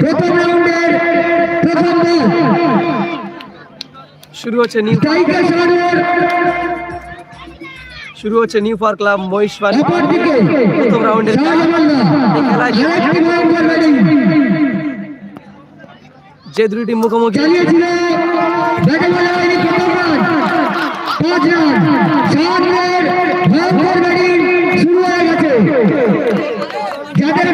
প্রথম রাউন্ডের প্রথম শুরু হচ্ছে নিউ শুরু হচ্ছে নিউ ক্লাব মহেশবাড়ি। প্রথম রাউন্ডের যে দুটি টিম মুখোমুখি যাদের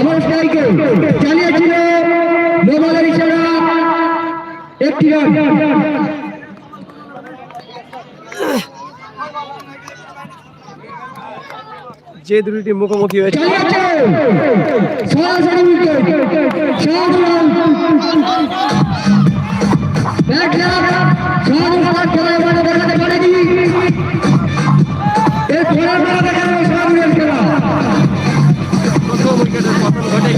অবস্থায়কে চালিয়েছিল মোবাইলের ইশারা একটি রান। যে দুটি মুখোমুখি হয়েছে।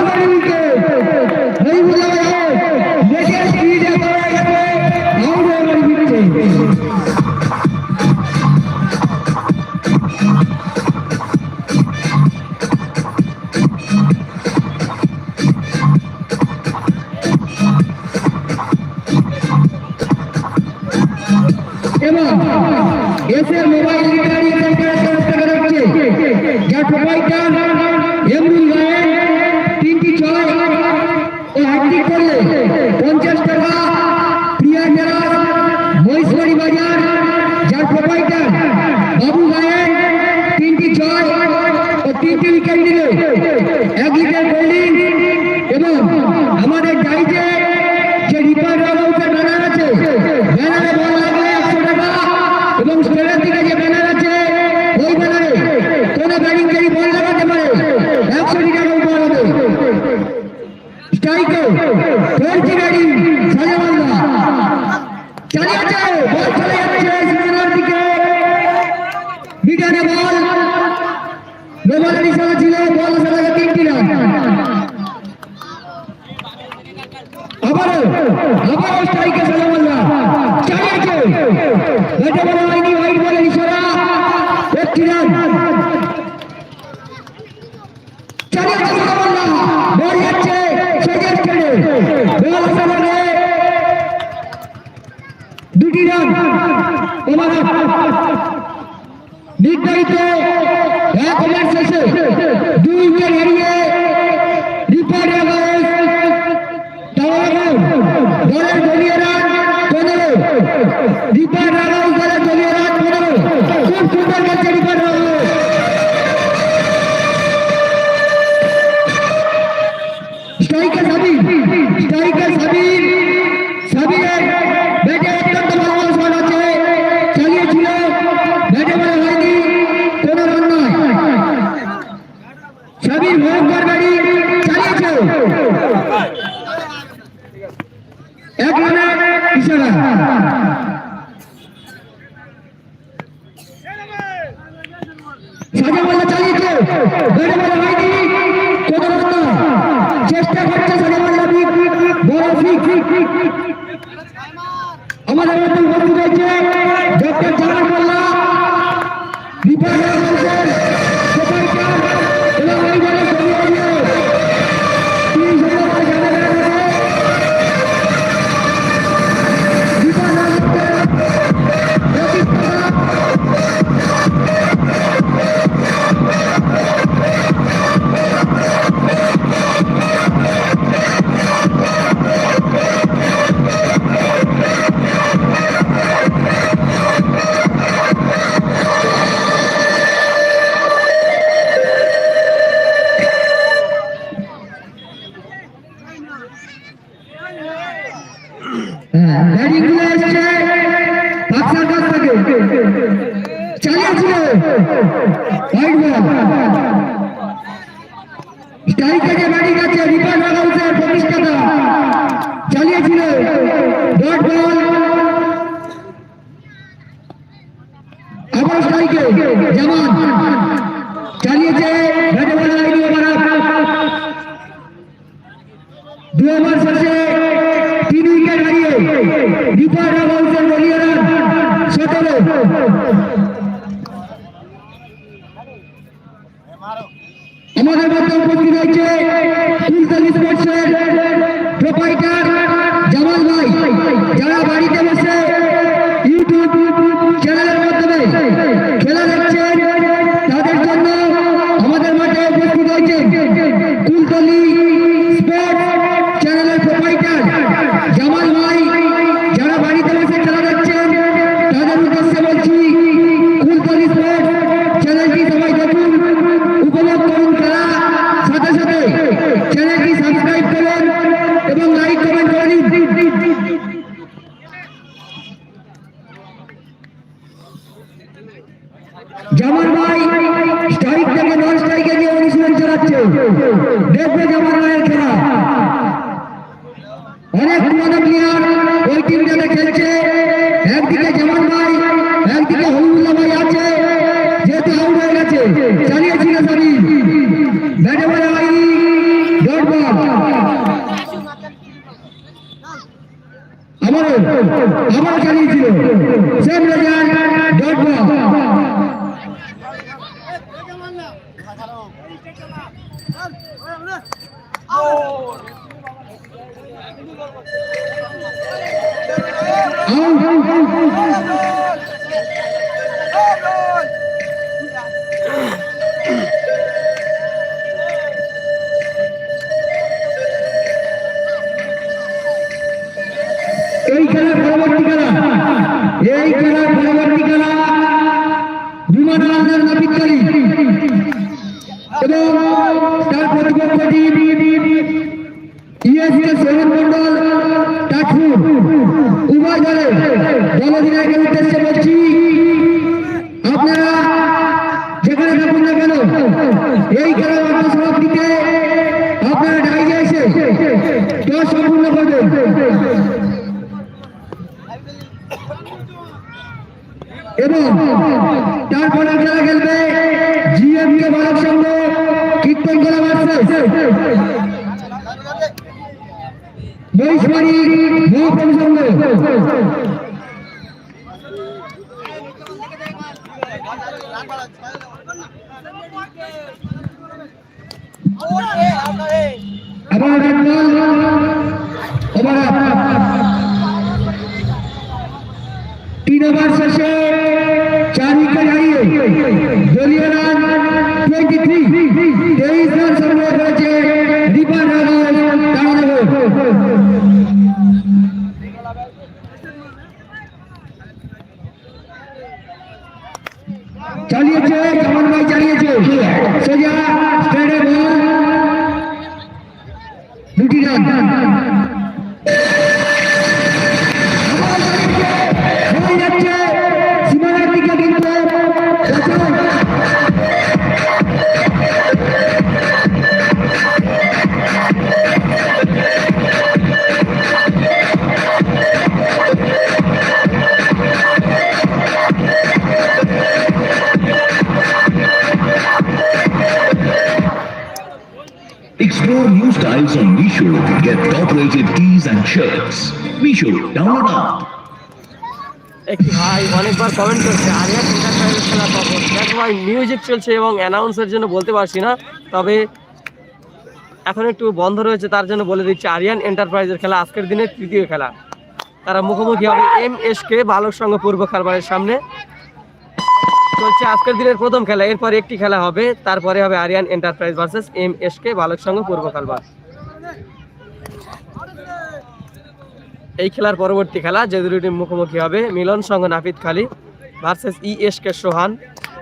அவர்களுக்கு অপরাধকারীকে যেমন চালিয়েছে দু ওভার শেষে তিন উইকেট হারিয়ে রিপার রাবাউন্সের বলিয়ে রান সতেরো আমাদের মধ্যে উপস্থিত হয়েছে तीन ओवर से चार विकेट आई दलिया Styles on Misho. Get top-rated tees and shirts. Misho, download now. একটি ভাই অনেকবার কমেন্ট করছে এন্টারপ্রাইজের খেলা কখন দেখো ভাই মিউজিক চলছে এবং অ্যানাউন্সের জন্য বলতে পারছি না তবে এখন একটু বন্ধ রয়েছে তার জন্য বলে দিচ্ছি আরিয়ান এন্টারপ্রাইজের খেলা আজকের দিনের তৃতীয় খেলা তারা মুখোমুখি হবে M S K Balak Sangha পূর্ব খারবারের সামনে চলছে আজকের দিনের প্রথম খেলা এরপর একটি খেলা হবে তারপরে হবে Ariyan enterprise versus M S K Balak Sangha Purba খারবার এই খেলার পরবর্তী খেলা যে দুটি মুখোমুখি হবে, মিলন সংঘ নাপিত খালি ভার্সেস ই এস কে সোহান।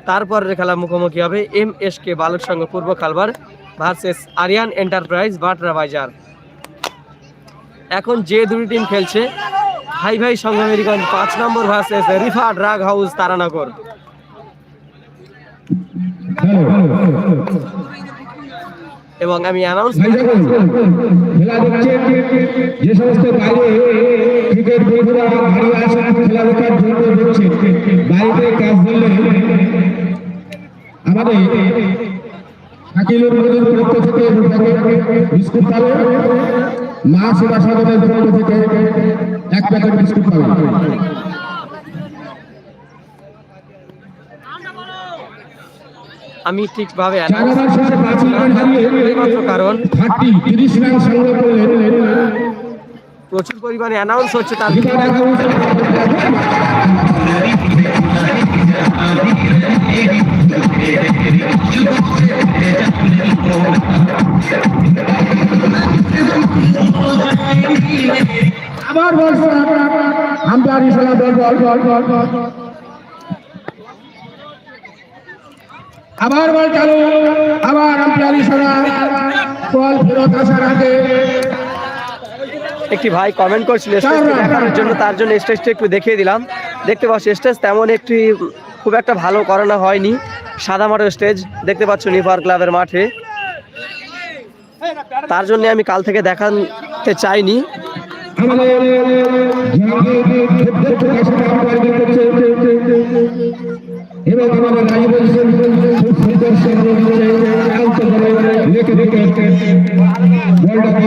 তারপরের খেলা মুখোমুখি হবে M S K Balak Sangha Purba Khalbar versus Ariyan enterprise Batra Bazar. এখন যে দুটি টিম খেলছে, ভাই ভাই সংঘ মেরিগঞ্জ পাঁচ নম্বর versus Rifa drug house Taranagar. এবং আমি যে সমস্ত বাইরে ক্রিকেট কাজ ধরলে আমাদের থেকে বিস্কুট মা সেবা সদনের পক্ষ থেকে এক প্যাকেট বিস্কুট পাবে আমি ঠিকভাবে চার announce ওভার শেষে পাঁচ উইকেট হারিয়ে মাত্র কারণ প্রচুর পরিমাণে অ্যানাউন্স হচ্ছে তার আবার বল আম্পায়ার ইশারা বল বল বল বল বল আবার বল চালু আবার আম্পায়ার ইশারা বল ফেরত আসার আগে। একটি ভাই কমেন্ট করছিল দেখানোর জন্য তার জন্য স্টেজটা একটু দেখিয়ে দিলাম। দেখতে পাচ্ছ স্টেজ তেমন একটি খুব একটা ভালো করানো হয়নি। সাদা মাঠের স্টেজ দেখতে পাচ্ছ নিপার ক্লাবের মাঠে। তার জন্য আমি কাল থেকে দেখাতে চাইনি। আমাদের এবং আমাদের হোসেন খুব সুন্দর সঙ্গে আলতো করে লেখে রেখে বলটাকে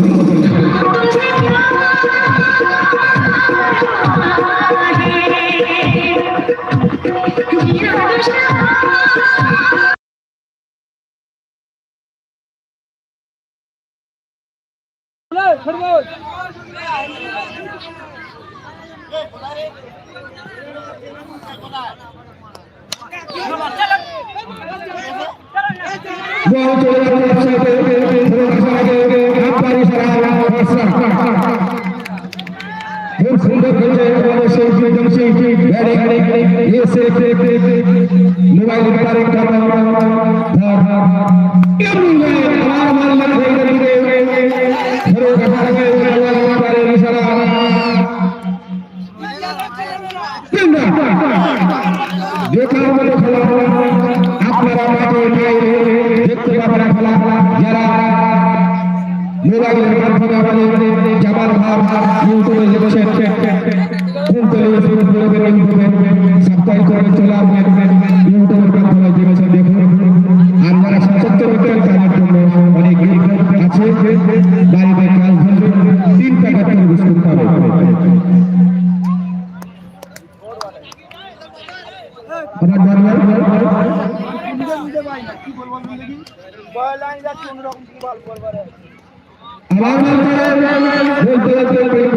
যাচ্ছে ফেরত আসার আগে আম্পায়ার মোবাইলের মাধ্যমে আমাদের জামাল ভাব ইউটিউবে দেখছেন। ফুলতলি ফুলতলি ইউটিউবে সাবস্ক্রাইব করে চলে আসবেন। ইউটিউবের মাধ্যমে দেখছেন, দেখুন। আর যারা সচেতন হচ্ছেন তাদের জন্য অনেক আছে বাড়িতে কাজ ধরবেন তিন টাকা করে বিস্কুট পাবে আবার বারবার আমার বলতে বলতে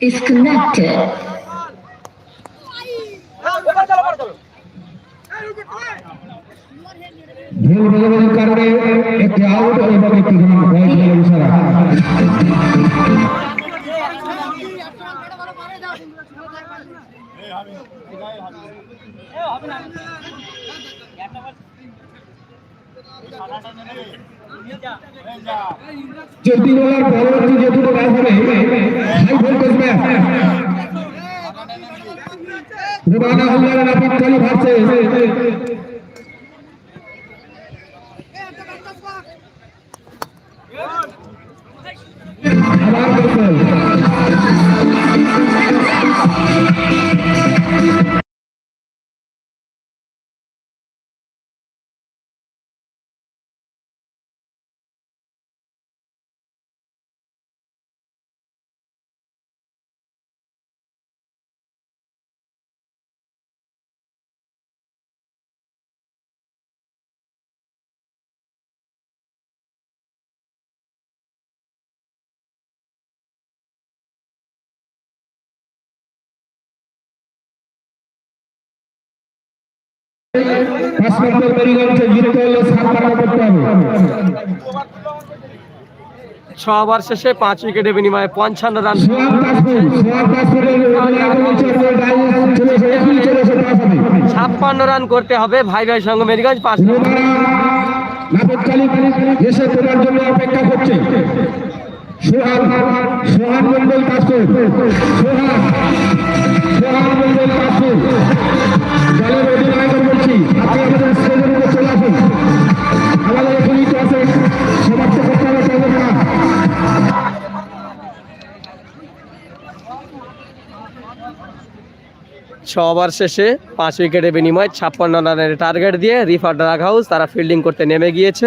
is connected. ভুল বোঝাবুঝির কারণে একটি আউট এবং একটি রান বয়স হল ইশারা চলতি বলার পরবর্তী যে দুটো ম্যাচ হবে high voltage match Rubana Haldar Napit Kali versus আবার নম্বর মেরিগঞ্জে জিততে হলে সাত করতে হবে। ছ ওভার শেষে পাঁচ উইকেটে বিনিময়ে পঞ্চান্ন রান। ছাপ্পান্ন রান করতে হবে ভাই ভাই সঙ্গে মেরিগঞ্জ পাঁচ। এসে তোমার জন্য অপেক্ষা করছে। সোহান সোহান মন্ডল কাজপুর সোহান সোহান মন্ডল কাজপুর দলের অধিনায়ক বলছি আপনি আমাদের স্টেজের উপরে চলে আসুন আমাদের এখানেই তো আছে সমাপ্ত করতে হবে চলবে না ছ ওভার শেষে পাঁচ উইকেটের বিনিময়ে, ছাপ্পান্ন রানের টার্গেট দিয়ে রিফার ড্রাগ হাউস তারা ফিল্ডিং করতে নেমে গিয়েছে।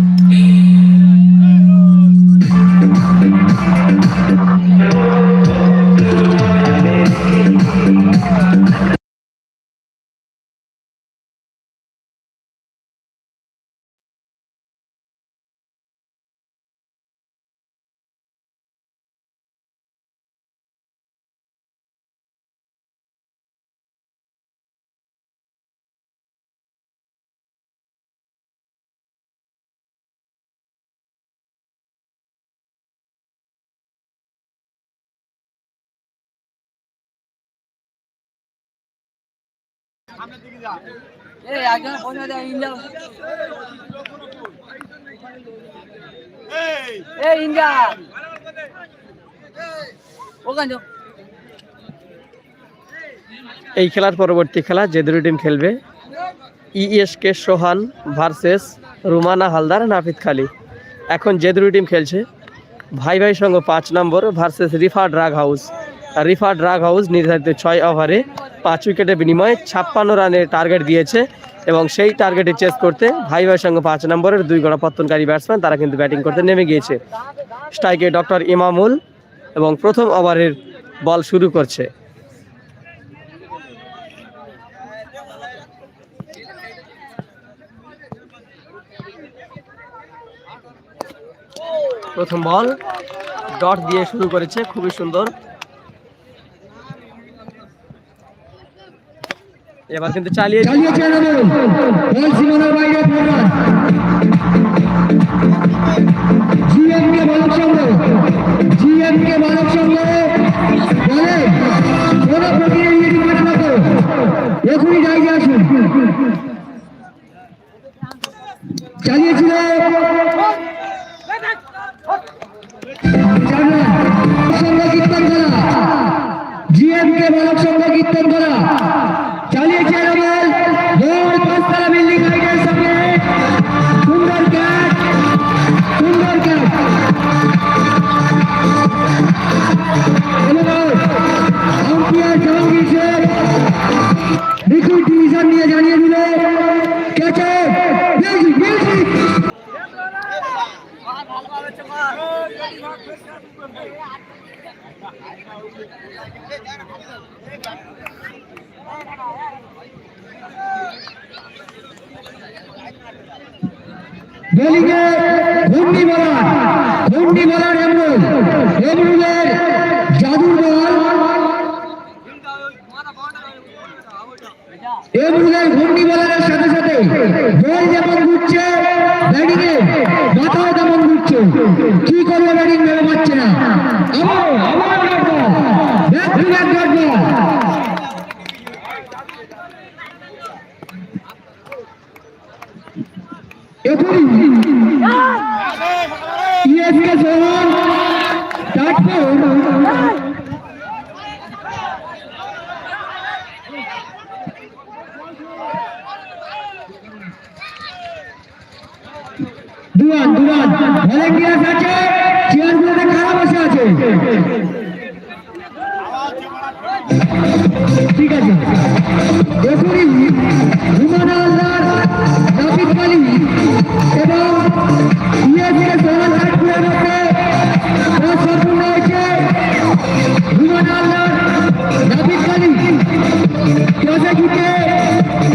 কাজপুর এই খেলার পরবর্তী খেলা যে দুটি টিম খেলবে, ইএসকে সোহান ভার্সেস রুমানা হালদার, নাফিদ খালি। এখন যে দুটি টিম খেলছে, ভাই ভাই সঙ্গ পাঁচ নম্বর versus Rifa drug house Rifa drug house নির্ধারিত ছয় ওভারে পাঁচ উইকেটের বিনিময়ে ছাপ্পান্ন রানের টার্গেট দিয়েছে এবং সেই টার্গেটে চেস করতে ভাই ভাই সঙ্গে পাঁচ নম্বরের দুই গড়া পত্তনকারী ব্যাটসম্যান তারা কিন্তু ব্যাটিং করতে নেমে গিয়েছে। স্ট্রাইকে ডক্টর ইমামুল এবং প্রথম ওভারের বল শুরু করছে। প্রথম বল ডট দিয়ে শুরু করেছে, খুবই সুন্দর এবার কিন্তু চালিয়ে চালিয়েছে এনামুল বল সীমানার বাইরে ফরওয়ার্ড জিএম কে মানব সঙ্গ জিএম কে মানব সঙ্গ কীর্তন কীর্তন করা। বোলিংয়ে ঘূর্ণি বলার ঘূর্ণি বলার এমরুল এমরুলের জাদুর বল। এমরুলের সাথে সাথে বল যেমন ঘুরছে ব্যাটিং এ মাথাও তেমন ঘুরছে। কি করবে ব্যাটিং, ভেবে পাচ্ছে না। আবার আবার bat ball back to back bat ball এখনই ইএসকে সোহন তারপর দুয়ান দুয়ান ভলেন্টিয়ার্স আছে? চেয়ারগুলোতে কারা বসে আছে? ঠিক আছে। এখনই হুমানা আল্লাহর নাপিত কালী এবং ইএসএ সোহান হাটপুরের মধ্যে সম্পূর্ণ হয়েছে।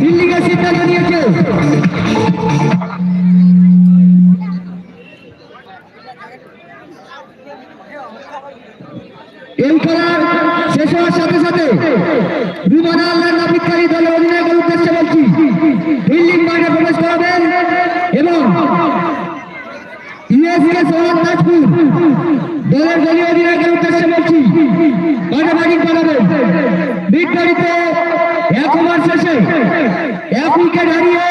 দিল্লিকে সিদ্ধান্ত নিয়েছে এই খেলার শেষ হওয়ার সাথে সাথে বিমান আল্লাহ নাবিককারী দলের অধিনায়কের উদ্দেশ্যে বলছি ফিল্ডিং মাঠে প্রবেশ করাবেন এবং ইউএসকে সোহান তাজপুর দলের দলীয় অধিনায়কের উদ্দেশ্যে বলছি মাঠে ব্যাটিং করাবেন বিগ গাড়িতে এক ওভার শেষে এক উইকেট হারিয়ে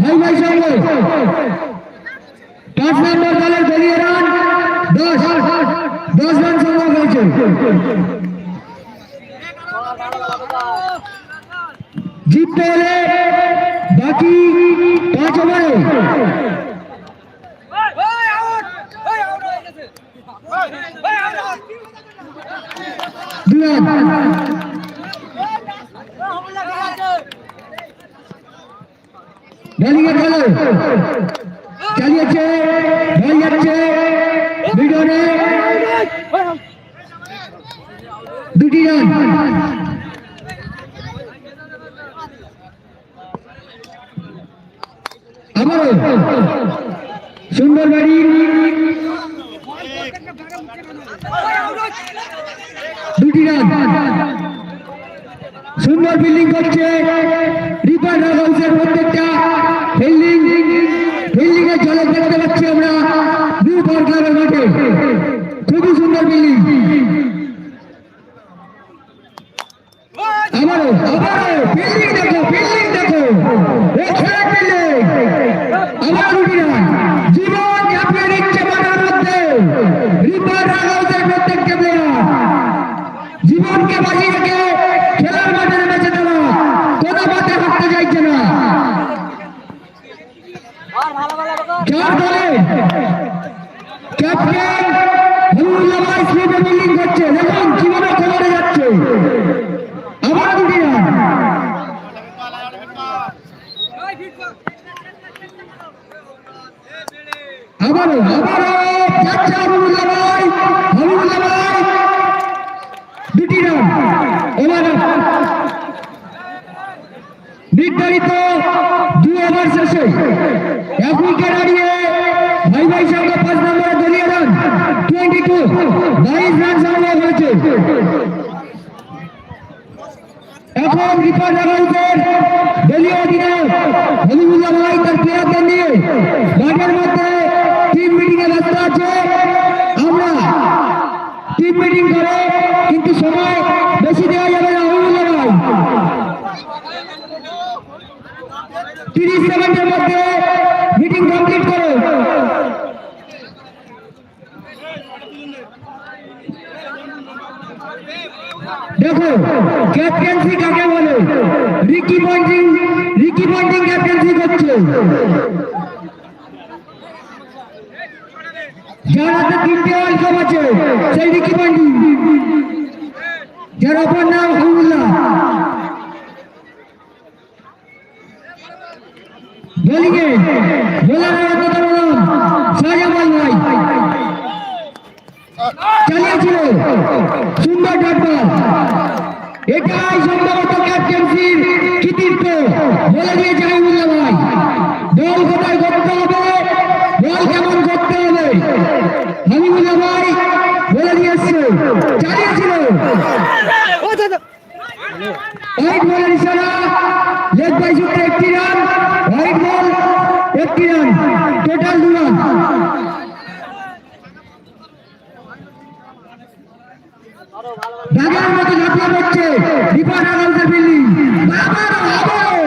ভাই ভাই সঙ্গে পাঁচ নম্বর দলের দলীয় রান। দশ দশ রান সংগ্রহ হয়েছে। জিততে হলে বাকি পাঁচ ওভারে। দুই রান বোলিং এর খেলো চালিয়েছে বল যাচ্ছে মিডনে দুটি রান। আবারও সুন্দর বাড়ি দুটি রান। সুন্দর ফিল্ডিং করছে রিপার হাউসের প্রত্যেকটা ফিল্ডিং ফিল্ডিং এর ঝলক দেখতে পাচ্ছি আমরা নিউ পাওয়ার ক্লাবের মাঠে খুবই সুন্দর ফিল্ডিং আবারও আবারও ফিল্ডিং দেখো ফিল্ডিং দেখো এখানে ফিল্ডিং আবার দুটি রান জীবন ঝাঁপিয়ে দিচ্ছে মাঠের মধ্যে রিপার হাউসের প্রত্যেকটা প্লেয়ার জীবনকে বাজিয়ে রেখে খেলার মাঠে নেমেছে তারা কোনো মাঠে হাঁটতে চাইছে না চার দলে ক্যাপ্টেন হবিবুল্লাহ ভাই স্লিপে বিল্ডিং করছে দেখুন কীভাবে খবরে যাচ্ছে আবার দুটি রান আবারও আবারও যাচ্ছে হবিবুল্লাহ ভাই হবিবুল্লাহ ভাই দুটি রান ওভার নির্ধারিত দুই ওভার শেষে এক উইকেট হারিয়ে ভাই ভাই সঙ্গে পাঁচ নম্বরে দলীয় রান টোয়েন্টি টু বাইশ রান সংগ্রহ করেছে। এখন রিপার রাগাউতের দলীয় অধিনায়ক হবিবুল্লাহ তার প্লেয়ারদের নিয়ে মাঠের মধ্যে টিম মিটিং এ ব্যস্ত আছে আমরা টিম মিটিং করে কিন্তু সময় বেশি দেওয়া যাবে না হবিবুল্লাহ ভাই তিরিশ সেকেন্ডের মধ্যে দেখো ক্যাপ্টেন্সি কাকে বলে? Ricky Ponting Ricky Ponting captaincy করছে। যার হাতে তিনটে ওয়ার্ল্ড কাপ আছে, সেই রিকি পয়েন্টিং যার অপর নাম হামুল্লাহ বোলিংয়ে বোলারের অন্যতম নাম শাহজামাল ভাই চালিয়েছিল সুন্দর বল এটাই সম্ভবত ক্যাপ্টেন্সির কৃতিত্ব। বলে দিয়েছে ভাই বল কোথায় করতে হবে? বল কেমন করতে হবে? হামিদুল্লাহ ভাই বলে দিয়েছে চালিয়েছিল হোয়াইট বলের ইশারা লেগ বাই সূত্রে একটি রান হোয়াইট বল একটি রান টোটাল দু রান। দীপা আনাউন্সের বিল্ডিং। আবারও আবারও